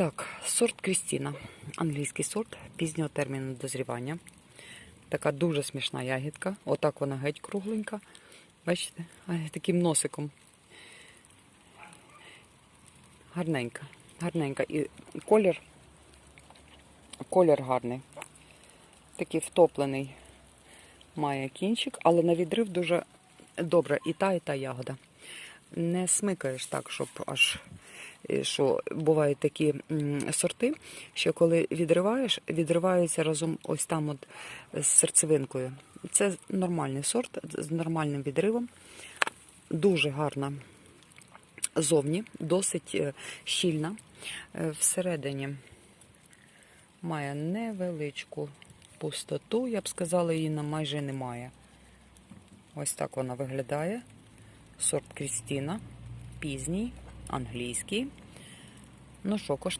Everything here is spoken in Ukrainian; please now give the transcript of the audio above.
Так, сорт Крістіна. Англійський сорт пізнього терміну дозрівання. Така дуже смішна ягідка. Отак вона геть кругленька. Бачите? Таким носиком. Гарненька. Гарненька. І колір. Колір гарний. Такий втоплений має кінчик, але на відрив дуже добре. І та, і та ягода. Не смикаєш так, щоб аж що бувають такі сорти, що коли відриваєш, відриваються разом ось там от з серцевинкою. Це нормальний сорт з нормальним відривом. Дуже гарна зовні, досить е, щільна. Е, Всередині має невеличку пустоту, я б сказала, її на майже немає. Ось так вона виглядає. Сорт Крістіна, пізній, англійський. Ну що, кош...